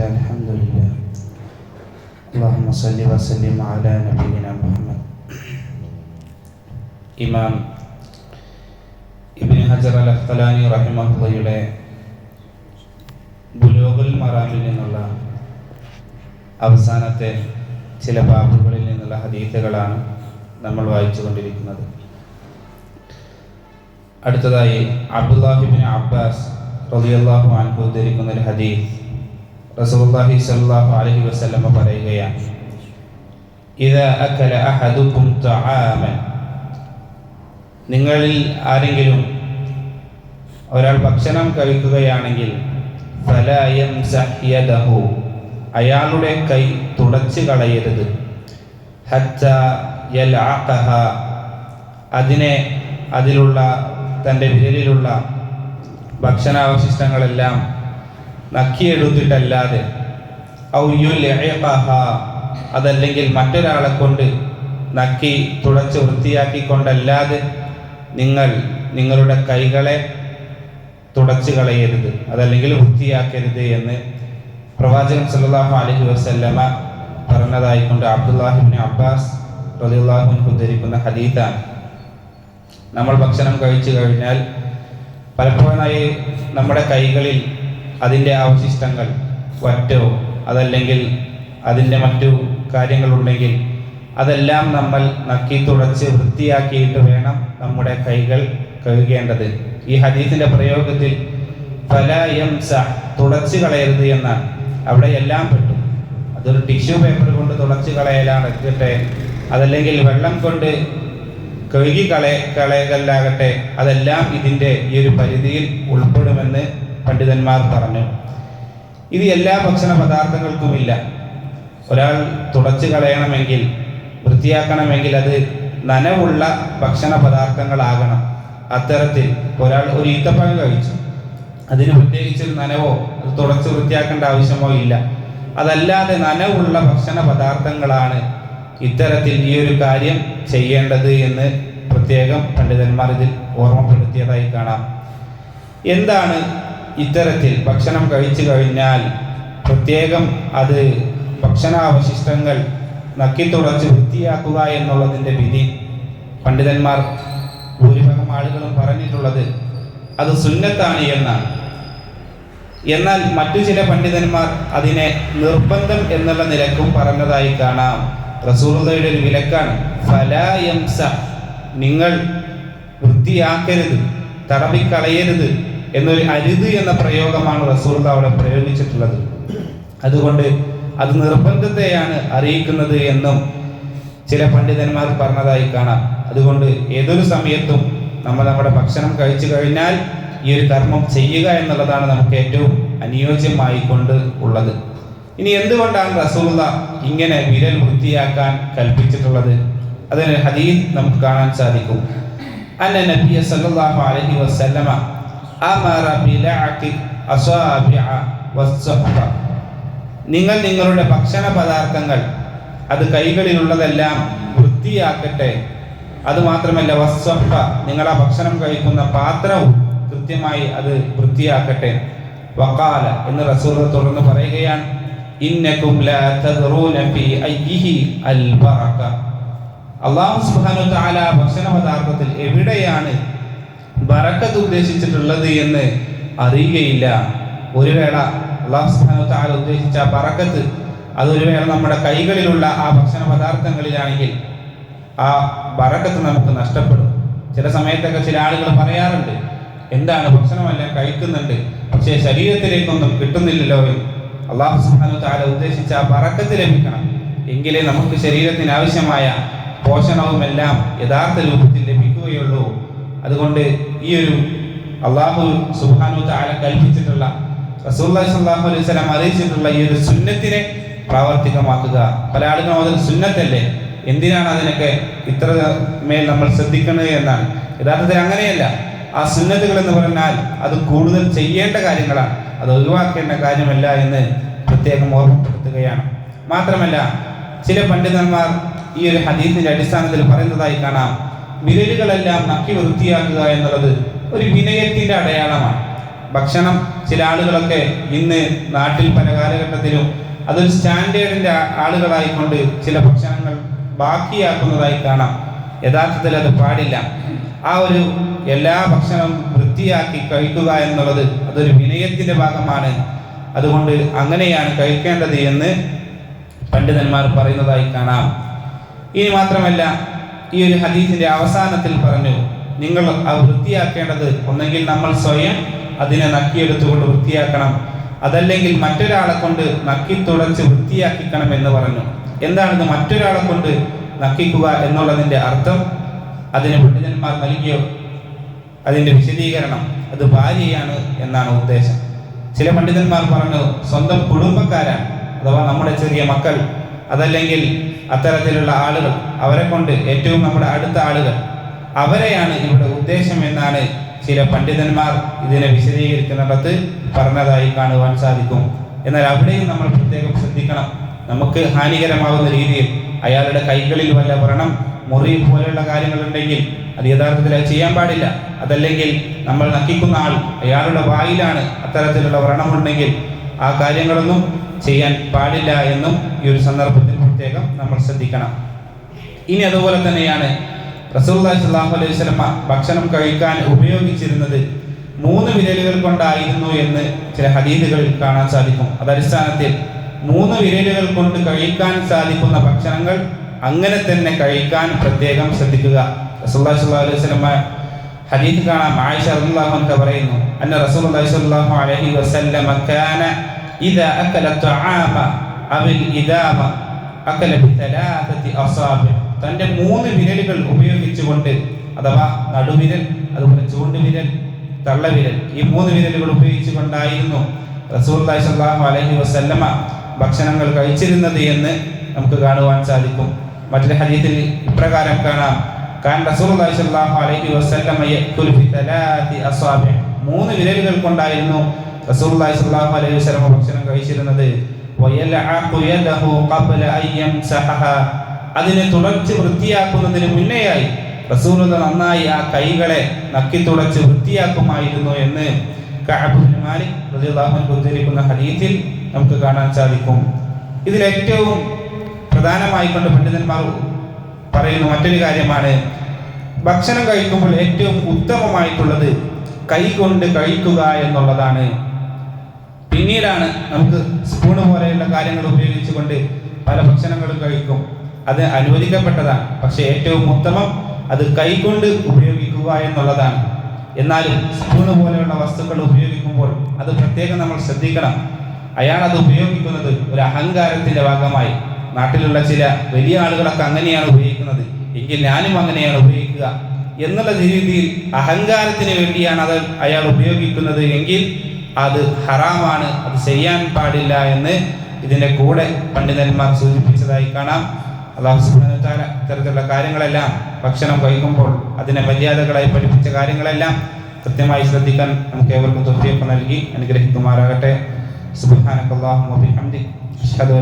الله الحمد لله اللهم صل وسلم على نبينا محمد ഇമാം ഇബ്നു ഹജർ അൽ അഖ്തലാനി റഹിമഹുള്ളയുടെ ബുലോഗുൽ മറാമിൽ നിന്നുള്ള അവസാനത്തെ ചില ബാബുകളിൽ നിന്നുള്ള ഹദീസുകളാണ് നമ്മൾ വായിച്ചുകൊണ്ടിരിക്കുന്നത് അടുത്തതായി അബ്ദുല്ലാഹിബിൻ അബ്ബാസ് റളിയല്ലാഹു അൻഹു ഉദ്ധരിക്കുന്ന ഒരു ഹദീസ് റസൂലുള്ളാഹി സ്വല്ലല്ലാഹു അലൈഹി വസല്ലം പറയുകയാണ് നിങ്ങളിൽ ആരെങ്കിലും ഒരാൾ ഭക്ഷണം കഴിക്കുകയാണെങ്കിൽ അയാളുടെ കൈ തുടച്ചു കളയരുത്. അതിനെ അതിലുള്ള തന്റെ വിരലിലുള്ള ഭക്ഷണാവശിഷ്ടങ്ങളെല്ലാം യുൽഇഖഹ അതല്ലെങ്കിൽ മറ്റൊരാളെ കൊണ്ട് നക്കി തുടച്ച് വൃത്തിയാക്കിക്കൊണ്ടല്ലാതെ നിങ്ങൾ നിങ്ങളുടെ കൈകളെ തുടച്ചു കളയരുത്. അതല്ലെങ്കിൽ വൃത്തിയാക്കരുത് എന്ന് പ്രവാചകൻ സല്ലാഹു അലഹി വസല്ലമ പറഞ്ഞതായിക്കൊണ്ട് അബ്ദുല്ലാഹിബിൻ അബ്ബാസ് റളിയല്ലാഹു ഉദ്ധരിക്കുന്ന ഹദീത്താണ്. നമ്മൾ ഭക്ഷണം കഴിച്ചു കഴിഞ്ഞാൽ പലപ്പോഴായി നമ്മുടെ കൈകളിൽ അതിന്റെ അവശിഷ്ടങ്ങൾ വറ്റോ അതല്ലെങ്കിൽ അതിന്റെ മറ്റു കാര്യങ്ങളുണ്ടെങ്കിൽ അതെല്ലാം നമ്മൾ നക്കി തുടച്ച് വൃത്തിയാക്കിയിട്ട് വേണം നമ്മുടെ കൈകൾ കഴുകേണ്ടത്. ഈ ഹദീസിന്റെ പ്രയോഗത്തിൽ ഫല എം സ തുടച്ചു കളയരുത് എന്നാണ്. അവിടെ എല്ലാം പെട്ടു. അതൊരു ടിഷ്യൂ പേപ്പർ കൊണ്ട് തുടച്ച് കളയലാണ് എത്തിട്ടെ അതല്ലെങ്കിൽ വെള്ളം കൊണ്ട് കഴുകി കളയ കളയലാകട്ടെ അതെല്ലാം ഇതിന്റെ ഈ ഒരു പരിധിയിൽ ഉൾപ്പെടുമെന്ന് പണ്ഡിതന്മാർ പറഞ്ഞു ഇത് എല്ലാ ഭക്ഷണ പദാർത്ഥങ്ങൾക്കുമില്ല. ഒരാൾ തുടച്ചു കളയണമെങ്കിൽ വൃത്തിയാക്കണമെങ്കിൽ അത് നനവുള്ള ഭക്ഷണ പദാർത്ഥങ്ങളാകണം. അത്തരത്തിൽ ഒരാൾ ഒരു ഈത്തപ്പഴം കഴിച്ചു. അതിന് പ്രത്യേകിച്ചൊരു നനവോ തുടച്ച് വൃത്തിയാക്കേണ്ട ആവശ്യമോ ഇല്ല. അതല്ലാതെ നനവുള്ള ഭക്ഷണ പദാർത്ഥങ്ങളാണ് ഇത്തരത്തിൽ ഈ ഒരു കാര്യം ചെയ്യേണ്ടത് എന്ന് പ്രത്യേകം പണ്ഡിതന്മാർ ഇതിൽ ഓർമ്മപ്പെടുത്തിയതായി കാണാം. എന്താണ് ഇത്തരത്തിൽ ഭക്ഷണം കഴിച്ചു കഴിഞ്ഞാൽ പ്രത്യേകം അത് ഭക്ഷണാവശിഷ്ടങ്ങൾ നക്കിത്തുടച്ച് വൃത്തിയാക്കുക എന്നുള്ളതിന്റെ വിധി പണ്ഡിതന്മാർ ഭൂരിഭാഗം ആളുകളും പറഞ്ഞിട്ടുള്ളത് അത് സുന്നത്താണ് എന്നാണ്. എന്നാൽ മറ്റു ചില പണ്ഡിതന്മാർ അതിനെ നിർബന്ധം എന്നുള്ള നിരക്കും പറഞ്ഞതായി കാണാം. റസൂറുദയുടെ ഒരു വിലക്കാണ്. ഫലായംസ നിങ്ങൾ വൃത്തിയാക്കരുത് തടവിക്കളയരുത്. എന്നൊരു അരുത് എന്ന പ്രയോഗമാണ് റസൂർക്ക് അവിടെ പ്രയോഗിച്ചിട്ടുള്ളത്. അതുകൊണ്ട് അത് നിർബന്ധത്തെയാണ് അറിയിക്കുന്നത് എന്നും ചില പണ്ഡിതന്മാർ പറഞ്ഞതായി കാണാം. അതുകൊണ്ട് ഏതൊരു സമയത്തും നമ്മൾ നമ്മുടെ ഭക്ഷണം കഴിച്ചു കഴിഞ്ഞാൽ ഈ ഒരു കർമ്മം ചെയ്യുക എന്നുള്ളതാണ് നമുക്ക് ഏറ്റവും അനുയോജ്യമായി കൊണ്ട് ഉള്ളത്. ഇനി എന്തുകൊണ്ടാണ് റസൂള്ള ഇങ്ങനെ വിരൽ വൃത്തിയാക്കാൻ കൽപ്പിച്ചിട്ടുള്ളത്? അതിന് ഹദീസ് നമുക്ക് കാണാൻ സാധിക്കും. അന്ന നബിയ സല്ലല്ലാഹു അലൈഹി വസല്ലമ നിങ്ങൾ നിങ്ങളുടെ ഭക്ഷണ പദാർത്ഥങ്ങൾ അത് കൈകളിലുള്ളതെല്ലാം വൃത്തിയാക്കട്ടെ. അത് മാത്രമല്ല വസ്സഫ നിങ്ങൾ ആ ഭക്ഷണം കഴിക്കുന്ന പാത്രവും കൃത്യമായി അത് വൃത്തിയാക്കട്ടെ. വക്കാല എന്ന് റസൂൽ തുടർന്ന് പറയുകയാണ് ഇന്നക്കും ലാ തദ്റൂന ഫീ അയ്യിഹി അൽ അല്ലാഹു സുബ്ഹാനഹു തആല ഭക്ഷണ പദാർത്ഥത്തിൽ എവിടെയാണ് ബറക്കത്ത് ഉദ്ദേശിച്ചിട്ടുള്ളത് എന്ന് അറിയുകയില്ല. ഒരു വേള അള്ളാഹു സുബ്ഹാനഹു ഉദ്ദേശിച്ച ബറക്കത്ത് അതൊരു വേള നമ്മുടെ കൈകളിലുള്ള ആ ഭക്ഷണ പദാർത്ഥങ്ങളിലാണെങ്കിൽ ആ ബറക്കത്ത് നമുക്ക് നഷ്ടപ്പെടും. ചില സമയത്തൊക്കെ ചില ആളുകൾ പറയാറുണ്ട് എന്താണ് ഭക്ഷണമെല്ലാം കഴിക്കുന്നുണ്ട്? പക്ഷേ ശരീരത്തിലേക്കൊന്നും കിട്ടുന്നില്ലല്ലോ അള്ളാഹു സുബ്ഹാനഹു തആല ഉദ്ദേശിച്ച ആ ബറക്കത്ത് ലഭിക്കണം. എങ്കിലേ നമുക്ക് ശരീരത്തിന് ആവശ്യമായ പോഷണവും എല്ലാം യഥാർത്ഥ രൂപത്തിൽ ലഭിക്കുകയുള്ളൂ. അതുകൊണ്ട് ഈ ഒരു അള്ളാഹു സുഹാനു തആല കൽപ്പിച്ചിട്ടുള്ള റസൂലുള്ളാഹി സ്വല്ലല്ലാഹു അലൈഹി വസല്ലം അറിയിച്ചിട്ടുള്ള ഈ ഒരു സുന്നത്തിനെ പ്രാവർത്തികമാക്കുക. പല ആളുകളും അതിൽ സുന്നത്തല്ലേ? എന്തിനാണ് അതിനൊക്കെ ഇത്ര മേൽ നമ്മൾ ശ്രദ്ധിക്കുന്നത് എന്നാണ്. യഥാർത്ഥത്തിൽ അങ്ങനെയല്ല. ആ സുന്നത്തുകൾ എന്ന് പറഞ്ഞാൽ അത് കൂടുതൽ ചെയ്യേണ്ട കാര്യങ്ങളാണ്. അത് ഒഴിവാക്കേണ്ട കാര്യമല്ല എന്ന് പ്രത്യേകം ഓർമ്മപ്പെടുത്തുകയാണ്. മാത്രമല്ല ചില പണ്ഡിതന്മാർ ഈ ഒരു ഹദീസിന്റെ അടിസ്ഥാനത്തിൽ പറയുന്നതായി കാണാം. വിരലുകളെല്ലാം നക്കി വൃത്തിയാക്കുക എന്നുള്ളത് ഒരു വിനയത്തിന്റെ അടയാളമാണ്. ഭക്ഷണം ചില ആളുകളൊക്കെ ഇന്ന് നാട്ടിൽ പല കാലഘട്ടത്തിലും അതൊരു സ്റ്റാൻഡേർഡിന്റെ ആ- ആളുകളായിക്കൊണ്ട് ചില ഭക്ഷണങ്ങൾ ബാക്കിയാക്കുന്നതായി കാണാം. യഥാർത്ഥത്തിൽ അത് പാടില്ല. ആ ഒരു എല്ലാ ഭക്ഷണവും വൃത്തിയാക്കി കഴിക്കുക എന്നുള്ളത് അതൊരു വിനയത്തിന്റെ ഭാഗമാണ്. അതുകൊണ്ട് അങ്ങനെയാണ് കഴിക്കേണ്ടത് എന്ന് പണ്ഡിതന്മാർ പറയുന്നതായി കാണാം. ഇനി മാത്രമല്ല ഈ ഒരു ഹദീസിന്റെ അവസാനത്തിൽ പറഞ്ഞു നിങ്ങൾ അത് വൃത്തിയാക്കേണ്ടത് ഒന്നെങ്കിൽ നമ്മൾ സ്വയം അതിനെ നക്കിയെടുത്തുകൊണ്ട് വൃത്തിയാക്കണം. അതല്ലെങ്കിൽ മറ്റൊരാളെ കൊണ്ട് നക്കി തുടച്ച് വൃത്തിയാക്കിക്കണം എന്ന് പറഞ്ഞു. എന്താണിത് മറ്റൊരാളെ കൊണ്ട് നക്കിക്കുക എന്നുള്ളതിന്റെ അർത്ഥം? അതിന് പണ്ഡിതന്മാർ നൽകിയോ അതിന്റെ വിശദീകരണം അത് ഭാര്യയാണ് എന്നാണ് ഉദ്ദേശം. ചില പണ്ഡിതന്മാർ പറഞ്ഞു സ്വന്തം കുടുംബക്കാരാണ് അഥവാ നമ്മുടെ ചെറിയ മക്കൾ അതല്ലെങ്കിൽ അത്തരത്തിലുള്ള ആളുകൾ അവരെ കൊണ്ട് ഏറ്റവും നമ്മുടെ അടുത്ത ആളുകൾ അവരെയാണ് ഇവിടെ ഉദ്ദേശം എന്നാണ് ചില പണ്ഡിതന്മാർ ഇതിനെ വിശദീകരിക്കുന്നിടത്ത് പറഞ്ഞതായി കാണുവാൻ സാധിക്കും. എന്നാൽ അവിടെയും നമ്മൾ പ്രത്യേകം ശ്രദ്ധിക്കണം. നമുക്ക് ഹാനികരമാകുന്ന രീതിയിൽ അയാളുടെ കൈകളിൽ വല്ല വ്രണം മുറി പോലെയുള്ള കാര്യങ്ങളുണ്ടെങ്കിൽ അത് യഥാർത്ഥത്തിൽ ചെയ്യാൻ പാടില്ല. അതല്ലെങ്കിൽ നമ്മൾ നക്കിക്കുന്ന ആൾ അയാളുടെ വായിലാണ് അത്തരത്തിലുള്ള വ്രണമുണ്ടെങ്കിൽ ആ കാര്യങ്ങളൊന്നും ചെയ്യാൻ പാടില്ല എന്നും ഈ ഒരു സന്ദർഭത്തിൽ പ്രത്യേകം നമ്മൾ ശ്രദ്ധിക്കണം. ഇനി അതുപോലെ തന്നെയാണ് റസൂലുള്ളാഹി സ്വല്ലല്ലാഹു അലൈഹി സ്വലമ ഭക്ഷണം കഴിക്കാൻ ഉപയോഗിച്ചിരുന്നത് മൂന്ന് വിരലുകൾ കൊണ്ടായിരുന്നു എന്ന് ചില ഹദീദുകളിൽ കാണാൻ സാധിക്കും. അതടിസ്ഥാനത്തിൽ മൂന്ന് വിരലുകൾ കൊണ്ട് കഴിക്കാൻ സാധിക്കുന്ന ഭക്ഷണങ്ങൾ അങ്ങനെ തന്നെ കഴിക്കാൻ പ്രത്യേകം ശ്രദ്ധിക്കുക. സ്വല്ലല്ലാഹു അലൈഹി വസല്ലമ ഹദീസ് കാണാം ആയിഷ അൻഹ പറയുന്നു അന്ന സ്വല്ലല്ലാഹു അലൈഹി വസല്ലമ കാന ഇദാ أكل الطعام أو الإدامة أكل بثلاثة أصابع. തന്റെ മൂന്ന് വിരലുകൾ ഉപയോഗിച്ചുകൊണ്ട് അഥവാ നടുവിരൽ അതുപോലെ ചൂണ്ടുവിരൽ തള്ളവിരൽ ഈ മൂന്ന് വിരലുകൾ ഉപയോഗിച്ചുകൊണ്ടായിരുന്നു റസൂലുള്ളാഹി സല്ലാഹു അലൈഹി വസല്ലമ ഭക്ഷണങ്ങൾ കഴിച്ചിരുന്നത് എന്ന് നമുക്ക് കാണുവാൻ സാധിക്കും. മറ്റൊരു ഹദീസിൽ ഇപ്രകാരം കാണാം. കാരണം റസൂലുള്ളാഹി സല്ലാഹു അലൈഹി വസല്ലമ യഅകുലു ബിതലാത്തി അസാബി മൂന്ന് വിരലുകൾ കൊണ്ടായിരുന്നു റസൂലുള്ളാഹി സ്വല്ലല്ലാഹു അലൈഹി വസല്ലം ഭക്ഷണം കഴിച്ചിരുന്നത് അതിനെ തുടച്ച് വൃത്തിയാക്കുന്നതിന് മുന്നേയായി റസൂലുള്ളാഹി നന്നായി ആ കൈകളെ നക്കി തുടച്ച് വൃത്തിയാക്കുമായിരുന്നു എന്ന് ഉദ്ധരിക്കുന്ന ഹദീസിൽ നമുക്ക് കാണാൻ സാധിക്കും. ഇതിൽ ഏറ്റവും പ്രധാനമായി കൊണ്ട് പണ്ഡിതന്മാർ പറയുന്ന മറ്റൊരു കാര്യമാണ് ഭക്ഷണം കഴിക്കുമ്പോൾ ഏറ്റവും ഉത്തമമായിട്ടുള്ളത് കൈ കൊണ്ട് കഴിക്കുക എന്നുള്ളതാണ്. പിന്നീടാണ് നമുക്ക് സ്പൂണ് പോലെയുള്ള കാര്യങ്ങൾ ഉപയോഗിച്ചുകൊണ്ട് പല ഭക്ഷണങ്ങളും കഴിക്കും. അത് അനുവദിക്കപ്പെട്ടതാണ്. പക്ഷേ ഏറ്റവും ഉത്തമം അത് കൈകൊണ്ട് ഉപയോഗിക്കുക എന്നുള്ളതാണ്. എന്നാലും സ്പൂണ് പോലെയുള്ള വസ്തുക്കൾ ഉപയോഗിക്കുമ്പോൾ അത് പ്രത്യേകം നമ്മൾ ശ്രദ്ധിക്കണം. അയാൾ അത് ഉപയോഗിക്കുന്നത് ഒരു അഹങ്കാരത്തിന്റെ ഭാഗമായി. നാട്ടിലുള്ള ചില വലിയ ആളുകളൊക്കെ അങ്ങനെയാണ് ഉപയോഗിക്കുന്നത്. എങ്കിൽ ഞാനും അങ്ങനെയാണ് ഉപയോഗിക്കുക എന്നുള്ള രീതിയിൽ അഹങ്കാരത്തിന് വേണ്ടിയാണ് അത് അയാൾ ഉപയോഗിക്കുന്നത് എങ്കിൽ അത് ഹറാമാണ് അത് ചെയ്യാൻ പാടില്ല എന്ന് ഇതിന്റെ കൂടെ പണ്ഡിതന്മാർ സൂചിപ്പിച്ചതായി കാണാം. അള്ളാഹു സുബാന ഇത്തരത്തിലുള്ള കാര്യങ്ങളെല്ലാം ഭക്ഷണം കഴിക്കുമ്പോൾ അതിനെ മര്യാദകളായി പഠിപ്പിച്ച കാര്യങ്ങളെല്ലാം കൃത്യമായി ശ്രദ്ധിക്കാൻ നമുക്ക് ഏവർക്കും തൊഫീഖ് നൽകി അനുഗ്രഹിക്കുമാറാകട്ടെ. സുബ്ഹാനക്കല്ലാഹുമ്മ വബിഹംദിക്. അഷ്ഹദു